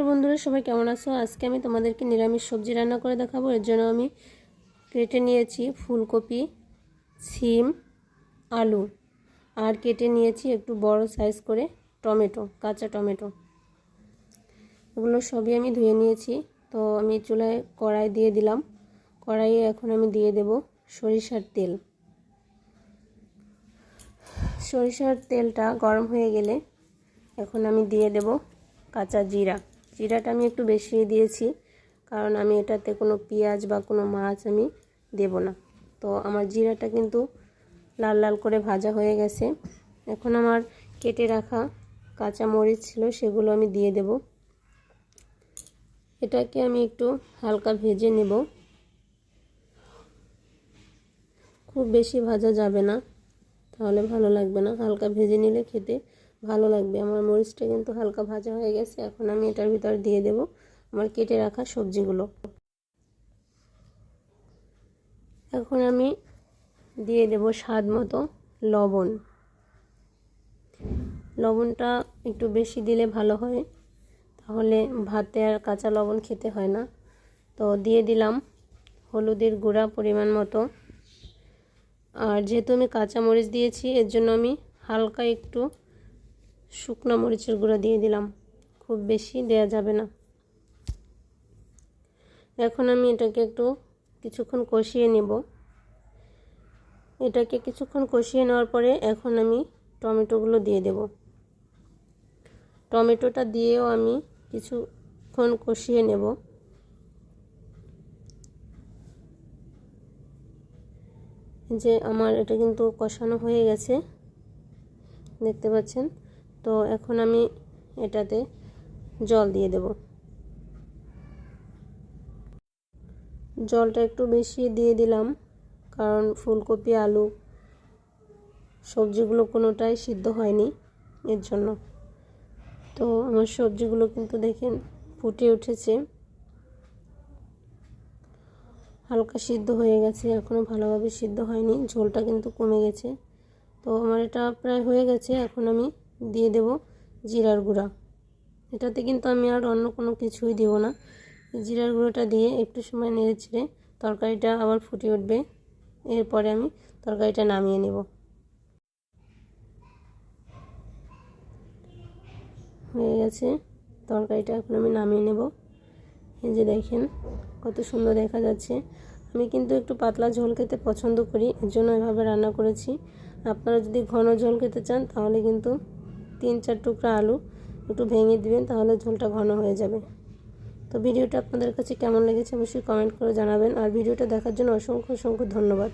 নমস্কার বন্ধুরা, সবাই কেমন আছো? আজকে আমি তোমাদেরকে নিরামিষ সবজি রান্না করে দেখাবো। এর জন্য আমি কেটে নিয়েছি ফুলকপি, সিম, আলু। আর কেটে নিয়েছি একটু বড় সাইজ করে টমেটো, কাঁচা টমেটো। এগুলো সবই আমি ধুয়ে নিয়েছি। তো আমি চুলায় কড়াই দিয়ে দিলাম। কড়াইয়ে এখন আমি দিয়ে দেব সরিষার তেল। সরিষার তেলটা গরম হয়ে গেলে এখন আমি দিয়ে দেব কাঁচা জিরা। জিরাটা আমি একটু বেশি দিয়েছি, কারণ আমি এটাতে কোনো পেঁয়াজ বা কোনো মাছ আমি দেব না। তো আমার জিরাটা কিন্তু লাল লাল করে ভাজা হয়ে গেছে। এখন আমার কেটে রাখা কাঁচা মরিচ ছিল, সেগুলো আমি দিয়ে দেব। এটাকে আমি একটু হালকা ভেজে নেব। খুব বেশি ভাজা যাবে না, তাহলে ভালো লাগবে না। হালকা ভেজে নিলে খেতে ভালো লাগবে। আমার মরিচটা কিন্তু হালকা ভাজা হয়ে গেছে। এখন আমি এটার ভিতর দিয়ে দেব আমার কেটে রাখা সবজিগুলো। এখন আমি দিয়ে দেব স্বাদ মতো লবণ। লবণটা একটু বেশি দিলে ভালো হয়। তাহলে ভাতে আর কাঁচা লবণ খেতে হয় না। তো দিয়ে দিলাম হলুদের গুঁড়া পরিমাণ মতো। আর যেহেতু আমি কাঁচা মরিচ দিয়েছি, এর জন্য আমি হালকা একটু শুকনো মরিচের গুঁড়ো দিয়ে দিলাম। খুব বেশি দেয়া যাবে না। এখন আমি এটাকে একটু কিছুক্ষণ কষিয়ে নেব। এটাকে কিছুক্ষণ কষিয়ে নেওয়ার পরে এখন আমি টমেটোগুলো দিয়ে দেব। টমেটোটা দিয়েও আমি কিছুক্ষণ কষিয়ে নেব। যে আমার এটা কিন্তু কষানো হয়ে গেছে। দেখতে পাচ্ছেন? তো এখন আমি এটাতে জল দিয়ে দেব। জলটা একটু বেশি দিয়ে দিলাম, কারণ ফুলকপি, আলু সবজিগুলো কোনোটাই সিদ্ধ হয়নি এর জন্য। তো আমার সবজিগুলো কিন্তু দেখেন ফুটে উঠেছে। হালকা সিদ্ধ হয়ে গেছে এখনও ভালোভাবে সিদ্ধ হয়নি, ঝোলটা কিন্তু কমে গেছে। তো আমার এটা প্রায় হয়ে গেছে, এখন আমি দিয়ে দেব জিরার গুঁড়া। এটাতে কিন্তু আমি আর অন্য কোনো কিছুই দেব না। জিরার গুঁড়োটা দিয়ে একটু সময় নেড়ে ছেড়ে তরকারিটা আবার ফুটে উঠবে। এরপরে আমি তরকারিটা নামিয়ে নেব। হয়ে গেছে। তরকারিটা এখন আমি নামিয়ে নেব। এই যে দেখেন কত সুন্দর দেখা যাচ্ছে। আমি কিন্তু একটু পাতলা ঝোল খেতে পছন্দ করি, এর জন্য এভাবে রান্না করেছি। আপনারা যদি ঘন ঝোল খেতে চান তাহলে কিন্তু তিন চার টুকরা আলু একটু ভেঙে দিবেন, তাহলে ঝোলটা ঘন হয়ে যাবে। তো ভিডিওটা আপনাদের কাছে কেমন লেগেছে অবশ্যই কমেন্ট করে জানাবেন। আর ভিডিওটা দেখার জন্য অসংখ্য অসংখ্য ধন্যবাদ।